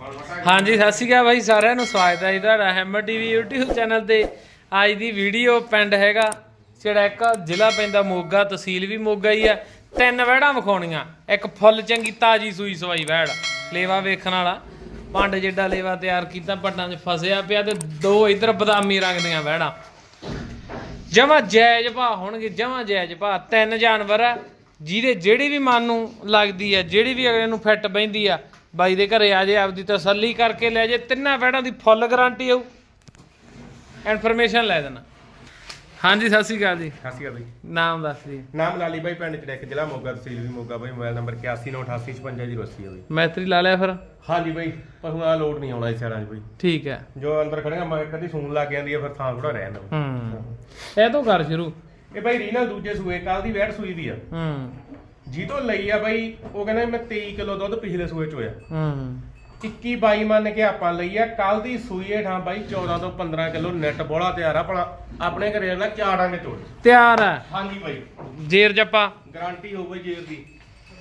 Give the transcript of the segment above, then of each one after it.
ਹਾਂਜੀ, ਸਤਿ ਸ਼੍ਰੀ ਅਕਾਲ ਬਾਈ, ਸਾਰਿਆਂ ਨੂੰ ਸਵਾਗਤ ਹੈ ਜੀ ਤੁਹਾਡਾ ਹੈਮਰ ਟੀਵੀ YouTube ਚੈਨਲ ਤੇ। ਅੱਜ ਦੀ ਵੀਡੀਓ ਪਿੰਡ ਹੈਗਾ, ਜਿਹੜਾ ਇੱਕ ਜ਼ਿਲ੍ਹਾ ਪੈਂਦਾ ਮੋਗਾ, ਤਹਿਸੀਲ ਵੀ ਮੋਗਾ ਹੀ ਆ। ਤਿੰਨ ਵਹਿੜਾਂ ਵਿਖਾਉਣੀਆਂ, ਇੱਕ ਫੁੱਲ ਚੰਗੀ ਤਾਜੀ ਸੂਈ ਸਵਾਈ ਵਹਿੜ, ਲੇਵਾ ਵੇਖਣ ਵਾਲਾ। ਪੰਡ ਜਿੱਡਾ ਲੇਵਾ ਤਿਆਰ ਕੀਤਾ ਪੱਟਾਂ 'ਚ ਫਸਿਆ ਪਿਆ ਤੇ ਦੋ ਇਧਰ ਬਦਾਮੀ ਰੰਗ ਦੀਆਂ ਵਹਿੜਾਂ। ਜਮਾ ਜਾਇਜ਼ ਭਾ ਹੋਣਗੇ, ਜਮਾ ਜਾਇਜ਼ ਭਾ ਤਿੰਨ ਜਾਨਵਰ ਆ, ਜਿਹਦੇ ਜਿਹੜੀ ਵੀ ਮਨ ਨੂੰ ਲੱਗਦੀ ਆ, ਜਿਹੜੀ ਵੀ ਅਗਲੇ ਨੂੰ ਫਿੱਟ ਬੈਂਦੀ ਆ ਬਾਈ ਦੇ ਘਰੇ ਆ ਜੇ ਆਪਦੀ ਤਸੱਲੀ ਕਰਕੇ ਲੈ ਜੇ ਤਿੰਨਾਂ ਵੈੜਾਂ ਦੀ ਫੁੱਲ ਗਾਰੰਟੀ ਆਊ। ਇਨਫੋਰਮੇਸ਼ਨ ਲੈ ਦੇਣਾ। ਹਾਂਜੀ ਸਤਿ ਸ਼੍ਰੀ ਅਕਾਲ ਜੀ। ਖਾਸੀ ਆ ਬਈ ਨਾਮ ਦੱਸ ਜੀ ਨਾਮ ਲਾਲੀ ਬਾਈ ਪਿੰਡ ਚੜੈਕ ਜ਼ਿਲ੍ਹਾ ਮੋਗਾ ਤਹਿਸੀਲ ਵੀ ਮੋਗਾ ਬਾਈ ਮੋਬਾਈਲ ਨੰਬਰ 8198855080 ਆ ਬਈ। ਮੈਤਰੀ ਲਾ ਲਿਆ ਫਿਰ। ਹਾਂਜੀ ਬਾਈ ਪਰ ਹੁਣ ਆ ਲੋਡ ਨਹੀਂ ਆਉਣਾ ਇਸ 'ਚ ਬਈ। ਠੀਕ ਹੈ। ਜੋ ਅੰਦਰ ਖੜੇਗਾ ਮੈਂ ਕਦੀ ਸੂਣ ਲੱਗ ਜਾਂਦੀ ਆ ਫਿਰ ਥਾਂ ਥੋੜਾ ਰਹਿ ਜਾਂਦਾ ਹੂੰ। ਇਹ ਤੋਂ ਕਰ ਸ਼ੁਰੂ। ਇਹ ਬਾਈ ਰੀਨਾ ਦੂਜੇ ਸੂਏ ਕੱਲ ਦੀ ਵੈਟ ਸੂਈ ਦੀ ਆ। ਹੂੰ। ਜੀ ਤੋਂ ਲਈ ਆ ਬਾਈ ਉਹ ਕਹਿੰਦਾ ਮੈਂ 23 ਕਿਲੋ ਦੁੱਧ ਪਿਛਲੇ ਸੂਏ ਚ ਹੋਇਆ। ਹੂੰ। 21 22 ਮੰਨ ਕੇ ਆਪਾਂ ਲਈ ਆ ਕੱਲ ਦੀ ਸੂਈ ਹੇਠਾਂ ਬਾਈ 14 ਤੋਂ 15 ਕਿਲੋ ਨੈਟ ਬੋਲਾ ਤਿਆਰ ਆ ਆਪਣਾ ਆਪਣੇ ਘਰੇ ਨਾ ਚਾਰ ਡੰਗ ਚੋੜ ਤਿਆਰ ਹੈ ਹਾਂਜੀ ਬਾਈ। ਜੇਰ ਜੱਪਾ ਗਾਰੰਟੀ ਹੋਵੇ ਜੇਰ ਦੀ।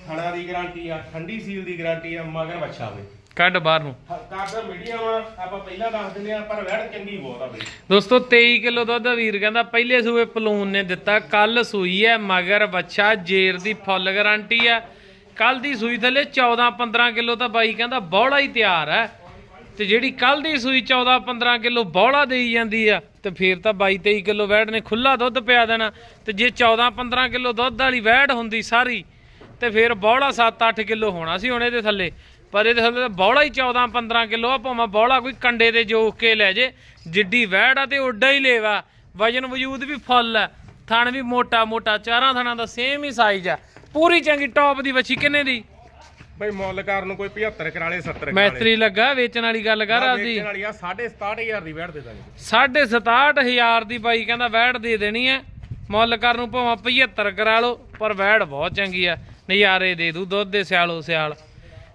ਥਣਾ ਦੀ ਗਾਰੰਟੀ ਆ ਠੰਡੀ ਸੀਲ ਦੀ ਗਾਰੰਟੀ ਆ ਮਗਰ ਵੱਛਾ ਵੇ ਕੱਢ ਬਾਹਰ ਨੂੰ। ਕਾਰਦਾ ਮੀਡੀਅਮ ਆ ਆਪਾਂ ਪਹਿਲਾਂ ਦੱਸ ਦਿੰਦੇ ਆ ਪਰ ਵੈੜ ਚੰਗੀ ਬਹੁਤ ਆ ਬਈ। ਦੋਸਤੋ 23 ਕਿਲੋ ਦੁੱਧ ਵੀਰ ਕਹਿੰਦਾ ਪਹਿਲੇ ਸੂਏ ਪਲੂਨ ਨੇ ਦਿੱਤਾ ਕੱਲ ਸੂਈ ਹੈ ਮਗਰ ਬੱਚਾ ਜੇਰ ਦੀ ਫੁੱਲ ਗਾਰੰਟੀ ਹੈ ਕੱਲ ਦੀ ਸੂਈ ਥੱਲੇ 14 15 ਕਿਲੋ ਤਾਂ ਬਾਈ ਕਹਿੰਦਾ ਬੌੜਾ ਹੀ ਤਿਆਰ ਹੈ। ਤੇ ਜਿਹੜੀ ਕੱਲ ਦੀ ਸੂਈ 14 15 ਕਿਲੋ ਬੌੜਾ ਦੇਈ ਜਾਂਦੀ ਆ ਤੇ ਫੇਰ ਤਾਂ 22 23 ਕਿਲੋ ਵੈੜ ਨੇ ਖੁੱਲਾ ਦੁੱਧ ਪਿਆ ਦੇਣਾ। ਤੇ ਜੇ 14 15 ਕਿਲੋ ਦੁੱਧ ਵਾਲੀ ਵੈੜ ਹੁੰਦੀ ਸਾਰੀ ਤੇ ਫੇਰ ਬੌੜਾ 7-8 ਕਿਲੋ ਹੋਣਾ ਸੀ ਹੁਣ ਇਹਦੇ ਥੱਲੇ। ਪਰ ਇਹਦੇ ਥੱਲੇ ਤਾਂ ਬੌੜਾ ਹੀ 14-15 ਕਿਲੋ ਆ ਭਾਵੇਂ ਬੌੜਾ ਕੋਈ ਕੰਡੇ ਤੇ ਜੋਕ ਕੇ ਲੈ ਜੇ ਜਿੱਡੀ ਵੈੜ ਆ ਤੇ ਓਡਾ ਹੀ ਲੇਵਾ। ਵਜਨ ਵਜੂਦ ਵੀ ਫੁੱਲ ਆ ਥਣ ਵੀ ਮੋਟਾ ਮੋਟਾ ਚਾਰਾਂ ਥਣਾਂ ਦਾ ਸੇਮ ਹੀ ਸਾਈਜ਼ ਆ। ਪੂਰੀ ਚੰਗੀ ਟੌਪ ਦੀ ਵੱਛੀ ਕਿੰਨੇ ਦੀ? ਬਈ ਮੁੱਲ ਕਾਰ ਨੂੰ ਕੋਈ 75 ਕਰਾਲੇ 70 ਕਰਾਲੇ। ਲੱਗਾ ਵੇਚਣ ਵਾਲੀ ਗੱਲ ਕਰ ਆਪਦੀ ਵੇਚਣ ਵਾਲੀ ਆ 67500 ਦੀ ਵੈੜ ਦੇ ਦਾਂਗੇ। ਸਾਢੇ 67000 ਦੀ ਬਾਈ ਕਹਿੰਦਾ ਵੈੜ ਦੇ ਦੇਣੀ ਐ ਮੁੱਲ ਕਰਨ ਨੂੰ ਭਾਵੇਂ 75 ਕਰਾ ਲਓ ਪਰ ਵੈੜ ਬਹੁਤ ਚੰਗੀ ਆ। ਨਜ਼ਾਰੇ ਦੇ ਦੂ ਦੁੱਧ ਦੇ ਸਿਆਲੋ ਸਿਆਲ।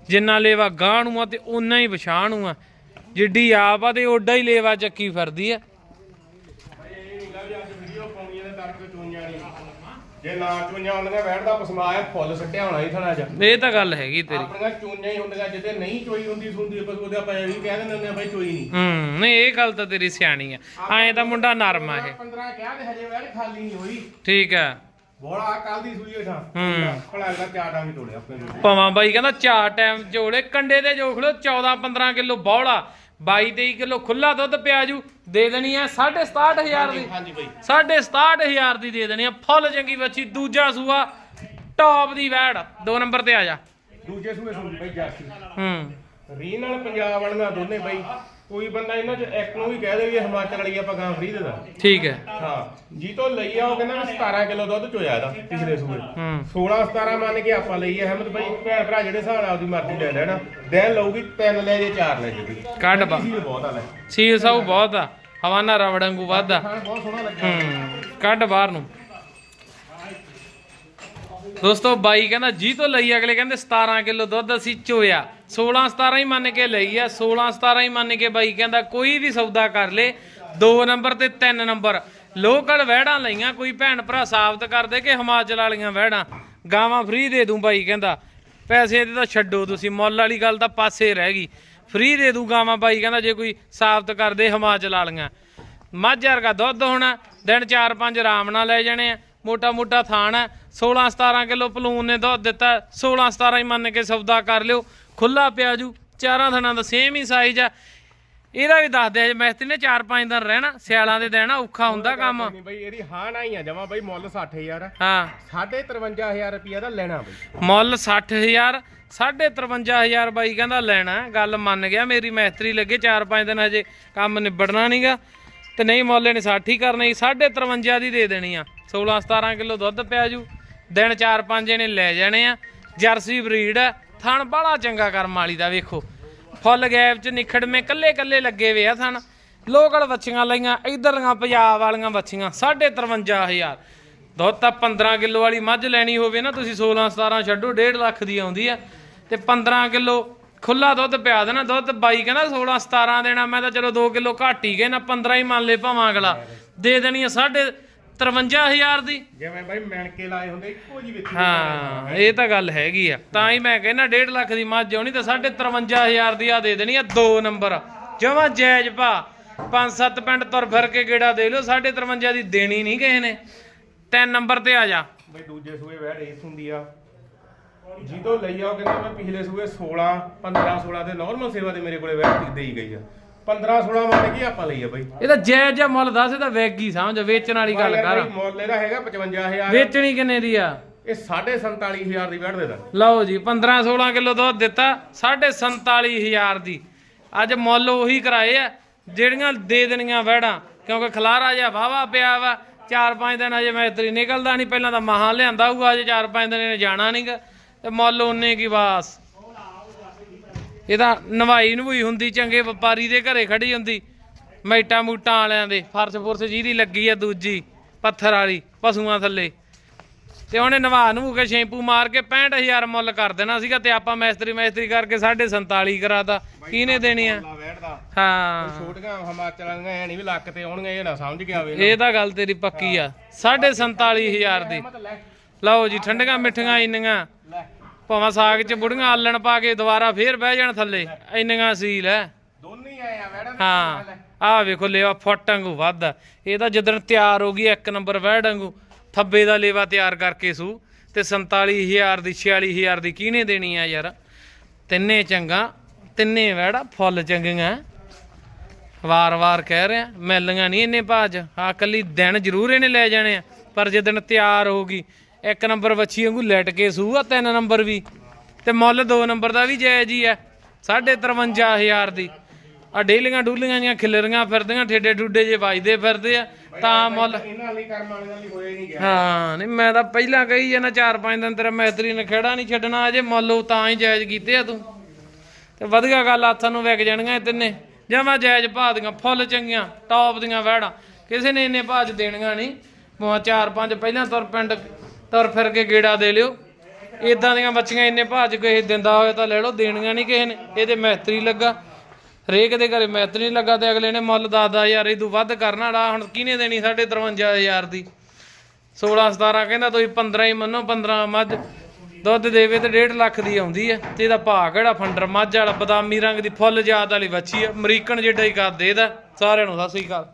ਜਿੰਨਾ ਲੇਵਾ ਗਾਂ ਨੂੰ ਆ ਤੇ ਉਨਾ ਹੀ ਵਿਛਾਂ ਨੂੰ ਆ। ਜਿੱਡੀ ਆਪ ਆ ਤੇ ਓਡਾ ਹੀ ਲੇਵਾ ਚੱਕੀ ਫਿਰਦੀ ਆ। ਇਹ ਜੇ ਨਾ ਚੋਈਆਂ ਹੁੰਦੀਆਂ ਫੁੱਲ ਸੱਟਿਆ ਹੋਣਾ ਹੀ ਥਣਾ ਜਾ ਤਾਂ ਗੱਲ ਹੈਗੀ ਤੇਰੀ। ਆਪਣੀਆਂ ਚੋਈਆਂ ਹੀ ਹੁੰਦੀਆਂ ਜਿੱਦੇ ਨਹੀਂ ਚੋਈ ਹੁੰਦੀ ਸੁੰਦੀ ਪਰ ਉਹਦੇ ਆਪਾਂ ਇਹ ਵੀ ਕਹਿ ਦਿੰਦੇ ਹੁੰਦੇ ਆ ਬਈ ਚੋਈ ਨਹੀਂ। ਹੂੰ ਨਹੀਂ ਇਹ ਗੱਲ ਤਾਂ ਤੇਰੀ ਸਿਆਣੀ ਆ। ਐਂ ਤਾਂ ਮੁੰਡਾ ਨਰਮ ਆ ਇਹ। 15 ਕਿਹਾ ਤੇ ਹਜੇ ਵੈੜ ਖਾਲੀ ਨਹੀਂ ਹੋਈ। ਠੀਕ ਆ। ਬੋਲਾ ਕੱਲ ਦੀ ਸੂਈ ਹੇਠਾਂ। ਹੂੰ। ਭਲਾ ਅਗਲਾ ਚਾਰ ਡਾਂਗੇ ਤੋੜਿਆ ਆਪਣੇ ਨੂੰ ਭਾਵਾਂ ਬਾਈ ਕਹਿੰਦਾ ਚਾਰ ਟਾਈਮ ਜੋੜੇ ਕੰਡੇ ਦੇ ਜੋਖ ਲੋ 14 15 ਕਿਲੋ ਬੌਲਾ 22 23 ਕਿਲੋ ਖੁੱਲਾ ਦੁੱਧ ਪਿਆ ਜੂ ਦੇ ਦੇਣੀ ਆ 67500 ਦੀ। ਹਾਂਜੀ ਬਈ। 67500 ਦੀ ਦੇ ਦੇਣੀ ਆ ਫੁੱਲ ਚੰਗੀ ਬੱਚੀ ਦੂਜਾ ਸੂਆ ਟੌਪ ਦੀ ਵੈੜ ਦੋ ਨੰਬਰ ਤੇ ਆ ਜਾ। ਦੂਜੇ ਸੂਏ ਸੂਈ ਬਈ ਜਾਸੀ। ਹੂੰ। ਰੀਨ ਨਾਲ ਪੰਜਾਬ ਵਾਲੀਆਂ ਦੋਨੇ ਬਈ। ਕੋਈ ਬੰਦਾ ਇਹਨਾਂ ਚ ਇੱਕ ਨੂੰ ਵੀ ਕਹਿ ਦੇ ਵੀ ਇਹ ਹਿਮਾਚਲ ਵਾਲੀ ਆਪਾਂ ਗਾਂ ਫਰੀ ਦੇ। ਦਾਂ ਠੀਕ ਹੈ। ਹਾਂ ਜੀ ਤੋਂ ਲਈ ਆ ਉਹ ਕਹਿੰਦਾ ਮੈਂ 17 ਕਿਲੋ ਦੁੱਧ ਚੋਇਆ ਇਹਦਾ ਪਿਛਲੇ ਸੂਏ। ਹੂੰ। 16 17 ਮੰਨ ਕੇ ਆਪਾਂ ਲਈ ਆ ਅਹਿਮਦ ਬਾਈ ਭੈਣ ਭਰਾ ਜਿਹੜੇ ਹਿਸਾਬ ਨਾਲ ਆਪਦੀ ਮਰਜ਼ੀ ਲੈ ਲੈਣਾ। ਦਿਨ ਲਊਗੀ ਤਿੰਨ ਲੈ ਜੇ ਚਾਰ ਲੈ ਜੇ। ਕੱਢ ਬਾ ਸੀ ਬਹੁਤ ਆ ਲੈ। ਸੀਲ ਸਾਊ ਬਹੁਤ ਆ। ਹਵਾਨਾ ਰਵੜੰਗੂ ਖਾਣ ਬਹੁਤ ਸੋਹਣਾ ਲੱਗਿਆ ਹੂੰ ਕੱਢ ਬਾਹਰ ਨੂੰ। ਦੋਸਤੋ ਬਾਈ ਕਹਿੰਦਾ ਜੀ ਤੋਂ ਲਈ ਅਗਲੇ ਕਹਿੰਦੇ 17 ਕਿਲੋ ਦੁੱਧ ਅਸੀਂ ਚੋਇਆ। 16 17 ਹੀ ਮੰਨ ਕੇ ਲਈ ਆ 16 17 ਹੀ ਮੰਨ ਕੇ ਬਾਈ ਕਹਿੰਦਾ ਕੋਈ ਵੀ ਸੌਦਾ ਕਰ ਲੇ 2 ਨੰਬਰ ਤੇ 3 ਨੰਬਰ। ਲੋਕਲ ਵਹਿੜਾਂ ਲਈਆਂ, ਕੋਈ ਭੈਣ ਭਰਾ ਸਾਬਤ ਕਰ ਦੇ ਕਿ ਹਿਮਾਚਲ ਵਾਲੀਆਂ ਵਹਿੜਾਂ। ਗਾਵਾਂ ਫ੍ਰੀ ਦੇ ਦੂੰ ਬਾਈ ਕਹਿੰਦਾ। ਪੈਸੇ ਦੇ ਤਾਂ ਛੱਡੋ ਤੁਸੀਂ, ਮੁੱਲ ਵਾਲੀ ਗੱਲ ਤਾਂ ਪਾਸੇ ਰਹਿ ਗਈ। ਫ੍ਰੀ ਦੇ ਦੂੰ ਗਾਵਾਂ ਬਾਈ ਕਹਿੰਦਾ, ਜੇ ਕੋਈ ਸਾਬਤ ਕਰ ਦੇ ਹਿਮਾਚਲ ਵਾਲੀਆਂ। ਮੱਝ ਵਰਗਾ ਦੁੱਧ ਹੋਣਾ, ਦਿਨ 4-5 ਆਰਾਮ ਨਾਲ ਲੈ ਜਾਣੇ ਆ। ਮੋਟਾ ਮੋਟਾ ਥਾਣ ਹੈ 16-17 ਕਿਲੋ ਪਲੂਨ ਨੇ ਦੁੱਧ ਦਿੱਤਾ 16-17 ਹੀ ਮੰਨ ਕੇ ਸੌਦਾ ਕਰ ਲਿਓ। ਖੁੱਲਾ ਪਿਆ ਜੂ ਚਾਰਾਂ ਥਣਾਂ ਦਾ ਸੇਮ ਹੀ ਸਾਈਜ਼ ਆ। ਇਹਦਾ ਵੀ ਦੱਸ ਦੇ ਮੈਸਤਰੀ ਨੇ 4-5 ਦਿਨ ਰਹਿਣਾ ਸਿਆਲਾਂ ਦੇ ਦਿਨ ਔਖਾ ਹੁੰਦਾ ਕੰਮ। ਨਹੀਂ ਬਈ ਇਹਦੀ ਹਾਂ ਨਾ ਹੀ ਆ ਜਮਾ ਬਈ ਮੁੱਲ 60000 ਹਾਂ। 53000 ਰੁਪਿਆ ਦਾ ਲੈਣਾ ਬਈ। ਮੁੱਲ 60000 53000 ਬਾਈ ਕਹਿੰਦਾ ਲੈਣਾ ਗੱਲ ਮੰਨ ਗਿਆ ਮੇਰੀ ਮੈਸਤਰੀ ਲੱਗੇ 4-5 ਦਿਨ ਹਜੇ ਕੰਮ ਨਿਬੜਨਾ ਨਹੀਂਗਾ ਤੇ ਨਹੀਂ ਮੁੱਲ ਇਹਨੇ 60 ਹੀ ਕਰਨਾ ਹੀ 53 ਦੀ ਦੇ ਦੇਣੀ ਆ। 16-17 ਕਿਲੋ ਦੁੱਧ ਪਿਆ ਜੂ ਦਿਨ 4-5 ਇਹਨੇ ਲੈ ਜਾਣੇ ਆ। ਜਰਸੀ ਬਰੀਡ ਆ ਥਣ ਬਾਲਾ ਚੰਗਾ ਕਰਮ ਵਾਲੀ ਦਾ ਵੇਖੋ। ਫੁੱਲ ਗੈਪ ਚ ਨਿਖੜਵੇਂ ਕੱਲੇ ਕੱਲੇ ਲੱਗੇ ਵੇ ਆ ਥਣ। ਲੋਕਲ ਵੱਛੀਆਂ ਲਈਆਂ, ਇਧਰਲੀਆਂ ਪੰਜਾਬ ਵਾਲੀਆਂ ਵੱਛੀਆਂ 53000 ਦੁੱਧ ਤਾਂ 15 ਕਿਲੋ ਵਾਲੀ ਮੱਝ ਲੈਣੀ ਹੋਵੇ ਨਾ, ਤੁਸੀਂ 16 17 ਛੱਡੋ 1.5 ਲੱਖ ਦੀ ਆਉਂਦੀ ਆ। ਤੇ 15 ਕਿਲੋ ਖੁੱਲਾ ਦੁੱਧ ਪਿਆ ਦੇਣਾ, ਦੁੱਧ ਬਾਈ ਕਹਿੰਦਾ 16 17 ਦੇਣਾ, ਮੈਂ ਤਾਂ ਚਲੋ 2 ਕਿਲੋ ਘੱਟ ਹੀ ਗਏ ਨਾ 15 ਹੀ ਮੰਨ ਲੈ ਭਾਵਾਂ ਅਗਲਾ। ਦੇ ਦੇਣੀ ਆ ਸਾਢੇ 53000 ਦੀ। ਜਿਵੇਂ ਬਾਈ ਮਿਣ ਕੇ ਲਾਏ ਹੁੰਦੇ ਇੱਕੋ ਜੀ ਵਿੱਚ ਹਾਂ ਇਹ ਤਾਂ ਗੱਲ ਹੈਗੀ ਆ। ਤਾਂ ਹੀ ਮੈਂ ਕਹਿੰਦਾ 1.5 ਲੱਖ ਦੀ ਮੱਝ ਆਉਣੀ ਤਾਂ 53000 ਦੀ ਆ ਦੇ ਦੇਣੀ ਆ ਦੋ ਨੰਬਰ। ਜਮਾ ਜਾਇਜ਼ ਭਾ ਪੰਜ ਸੱਤ ਪਿੰਡ ਤੁਰ ਫਿਰ ਕੇ ਗੇੜਾ ਦੇ ਲਿਓ 53000 ਦੀ ਦੇਣੀ ਨਹੀਂ ਕਿਸੇ ਨੇ। ਤਿੰਨ ਨੰਬਰ ਤੇ ਆ ਜਾ। ਬਈ ਦੂਜੇ ਸੂਏ ਵੈੜ ਇਸ ਹੁੰਦੀ ਆ। ਜਿਹਦੋਂ ਲਈ ਆ ਉਹ ਕਹਿੰਦਾ ਮੈਂ ਪਿਛਲੇ ਸੂਏ 16 15 16 ਦੇ ਨਾਰਮਲ ਸੇਵਾ ਦੇ ਮੇਰੇ ਕੋਲੇ ਵੈੜ ਦੇਈ ਗਈ ਆ। 15 16 ਮੰਨ ਕੇ ਆਪਾਂ ਲਈ ਆ ਬਈ ਇਹਦਾ ਜਾਇਜ਼ ਜਿਹਾ ਮੁੱਲ ਦੱਸ ਇਹਦਾ ਵੈਗੀ ਸਮਝ ਵੇਚਣ ਵਾਲੀ ਗੱਲ ਕਰ। ਮੁੱਲ ਇਹਦਾ ਹੈਗਾ 55000 ਵੇਚਣੀ ਕਿੰਨੇ ਦੀ ਆ? ਇਹ 47500 ਦੀ ਵੈੜ ਦੇ ਦਾਂ ਲਓ ਜੀ 15 16 ਕਿਲੋ ਦੁੱਧ ਦਿੱਤਾ 47500 ਦੀ। ਅੱਜ ਮੁੱਲ ਉਹੀ ਕਰਾਏ ਆ ਜਿਹੜੀਆਂ ਦੇ ਦੇਣੀਆਂ ਵਹਿੜਾਂ ਕਿਉਂਕਿ ਖਲਾਰਾ ਜਿਹਾ ਵਾਵਾ ਪਿਆ ਵਾ ਚਾਰ ਪੰਜ ਦਿਨ ਅਜੇ ਮੈਤਰੀ ਨਿਕਲਦਾ ਨਹੀਂ ਪਹਿਲਾਂ ਤਾਂ ਮਹਾ ਲਿਆਂਦਾ ਹੋਊਗਾ ਅਜੇ ਚਾਰ ਪੰਜ ਦਿਨ ਇਹਨੇ ਜਾਣਾ ਨਹੀਂਗਾ ਤੇ ਮੁੱਲ ਉਹਨੇ ਕੀ ਬਾਸ। ਇਹਦਾ ਨਵਾਈ ਨਵੂਈ ਹੁੰਦੀ ਚੰਗੇ ਵਪਾਰੀ ਦੇ ਘਰੇ ਖੜੀ ਹੁੰਦੀ। ਮੈਟਾ ਮੂਟਾਂ ਵਾਲਿਆਂ ਦੇ ਫਰਸ਼ ਫੁਰਸ਼ ਜਿਹਦੀ ਲੱਗੀ ਆ ਦੂਜੀ ਪੱਥਰ ਵਾਲੀ ਪਸ਼ੂਆਂ ਥੱਲੇ। ਤੇ ਉਹਨੇ ਨਵਾ ਨੂੰ ਕੇ ਸ਼ੈਂਪੂ ਮਾਰ ਕੇ 65000 ਮੁੱਲ ਕਰ ਦੇਣਾ ਸੀਗਾ ਤੇ ਆਪਾਂ ਮੈਸਤਰੀ ਮੈਸਤਰੀ ਕਰਕੇ 47.5 ਕਰਾਤਾ। ਕਿਹਨੇ ਦੇਣੀ ਆ? ਹਾਂ। ਛੋਟੀਆਂ ਹਿਮਾਚਲ ਵਾਲੀਆਂ ਐ ਨਹੀਂ ਵੀ ਲੱਕ ਤੇ ਆਉਣਗੀਆਂ ਇਹ ਨਾ ਸਮਝ ਕੇ ਆਵੇ ਇਹ ਤਾਂ ਗੱਲ ਤੇਰੀ ਪੱਕੀ ਆ। 47500 ਦੀ। ਲਓ ਜੀ ਠੰਡੀਆਂ ਮਿੱਠੀਆਂ ਇੰਨੀਆਂ। ਭਾਵੇਂ ਸਾਗ 'ਚ ਬੁੜੀਆਂ ਆਲਣ ਪਾ ਕੇ ਦੁਬਾਰਾ ਫੇਰ ਬਹਿ ਜਾਣ ਥੱਲੇ। ਇੰਨੀਆਂ ਸੀਲ ਐ। ਦੋਨੇ ਆਏ ਆ ਦੇ ਹਾਂ। ਆਹ ਵੇਖੋ ਲੇਵਾ ਫੁੱਟ ਵਾਂਗੂ ਵੱਧ ਆ। ਇਹ ਤਾਂ ਜਦੋਂ ਤਿਆਰ ਹੋ ਗਈ ਇੱਕ ਨੰਬਰ ਵੈੜ ਵਾਂਗੂ। ਥੱਬੇ ਦਾ ਲੇਵਾ ਤਿਆਰ ਕਰਕੇ ਸੂ ਤੇ 47000 ਦੀ 46000 ਦੀ ਕਿਹਨੇ ਦੇਣੀ ਆ ਯਾਰ? ਤਿੰਨੇ ਚੰਗਾ ਤਿੰਨੇ ਵੈੜਾ ਫੁੱਲ ਚੰਗੀਆਂ ਵਾਰ-ਵਾਰ ਕਹਿ ਰਿਹਾ ਮਿਲਣੀਆਂ ਨਹੀਂ ਇੰਨੇ ਭਾਜ ਆ ਕੱਲੀ ਦਿਨ ਜ਼ਰੂਰ ਇਹਨੇ ਲੈ ਜਾਣੇ ਆ। ਪਰ ਜੇ ਦਿਨ ਤਿਆਰ ਹੋ ਗਈ ਇੱਕ ਨੰਬਰ ਵੱਛੀ ਵਾਂਗੂ ਲੈਟ ਕੇ ਸੂ ਆ ਤਿੰਨ ਨੰਬਰ ਵੀ। ਤੇ ਮੁੱਲ ਦੋ ਨੰਬਰ ਦਾ ਵੀ ਜਾਇਜ਼ ਹੀ ਆ 53000 ਦੀ। ਆ ਡੇਲੀਆਂ ਡੂਲੀਆਂ ਜੀਆਂ ਖਿਲਰੀਆਂ ਫਿਰਦੀਆਂ ਠੇਡੇ ਠੁੱਡੇ ਜੇ ਵੱਜਦੇ ਫਿਰਦੇ ਆ ਤਾਂ ਮੁੱਲ ਇਹਨਾਂ ਲਈ ਕਰਮ ਵਾਲਿਆਂ ਲਈ ਹੋਏ ਨਹੀਂ ਗਿਆ। ਹਾਂ ਨਹੀਂ ਮੈਂ ਤਾਂ ਪਹਿਲਾਂ ਕਹੀ ਜਾਂਦਾ ਚਾਰ ਪੰਜ ਦਿਨ ਤੇਰਾ ਮੈਤਰੀ ਨੇ ਖੇੜਾ ਨਹੀਂ ਛੱਡਣਾ ਅਜੇ ਮੁੱਲ ਤਾਂ ਹੀ ਜਾਇਜ਼ ਕੀਤੇ ਆ ਤੂੰ। ਤੇ ਵਧੀਆ ਗੱਲ ਹੱਥਾਂ ਨੂੰ ਵਿਕ ਜਾਣੀਆਂ ਇਹ ਤਿੰਨੇ। ਜਮਾ ਜਾਇਜ਼ ਭਾਅ ਦੀਆਂ ਫੁੱਲ ਚੰਗੀਆਂ ਟੌਪ ਦੀਆਂ ਵਹਿੜਾਂ। ਕਿਸੇ ਨੇ ਇੰਨੇ ਭਾਅ 'ਚ ਦੇਣੀਆਂ ਨਹੀਂ। ਭਾਵੇਂ ਚਾਰ ਪੰਜ ਪਹਿਲਾਂ ਤੁਰ ਪਿੰਡ ਤੁਰ ਫਿਰ ਕੇ ਗੇੜਾ ਦੇ ਲਿਓ। ਇਦਾਂ ਦੀਆਂ ਬੱਚੀਆਂ ਇੰਨੇ ਭਾਅ 'ਚ ਕਿਸੇ ਦਿੰਦਾ ਹੋਵੇ ਤਾਂ ਲੈ ਲਓ, ਦੇਣੀਆਂ ਨਹੀਂ ਕਿਸੇ ਨੇ। ਇਹਦੇ ਮੈਤਰੀ ਲੱਗਾ। ਹਰੇਕ ਦੇ ਘਰੇ ਮੈਤਰੀ ਲੱਗਾ ਤੇ ਅਗਲੇ ਨੇ ਮੁੱਲ 10000 ਇਹ ਤੋਂ ਵੱਧ ਕਰਨਾ ਲਾ, ਹੁਣ ਕਿਹਨੇ ਦੇਣੀ 53000 ਦੀ? 16 17 ਕਹਿੰਦਾ ਤੁਸੀਂ 15 ਹੀ ਮੰਨੋ 15 ਮੱਝ। ਦੁੱਧ ਦੇਵੇ ਤੇ 1.5 ਲੱਖ ਦੀ ਆਉਂਦੀ ਹੈ ਤੇ ਇਹਦਾ ਭਾਅ ਕਿਹੜਾ ਫੰਡਰ? ਮੱਝ ਵਾਲਾ ਬਦਾਮੀ ਰੰਗ ਦੀ ਫੁੱਲ ਜਾਤ ਵਾਲੀ ਵੱਛੀ ਹੈ ਅਮਰੀਕਨ ਜਿੱਡਾ ਹੀ ਕਰ ਦੇ ਇਹਦਾ। ਸਾਰਿਆਂ ਨੂੰ ਸਤਿ ਸ੍ਰੀ ਅਕਾਲ।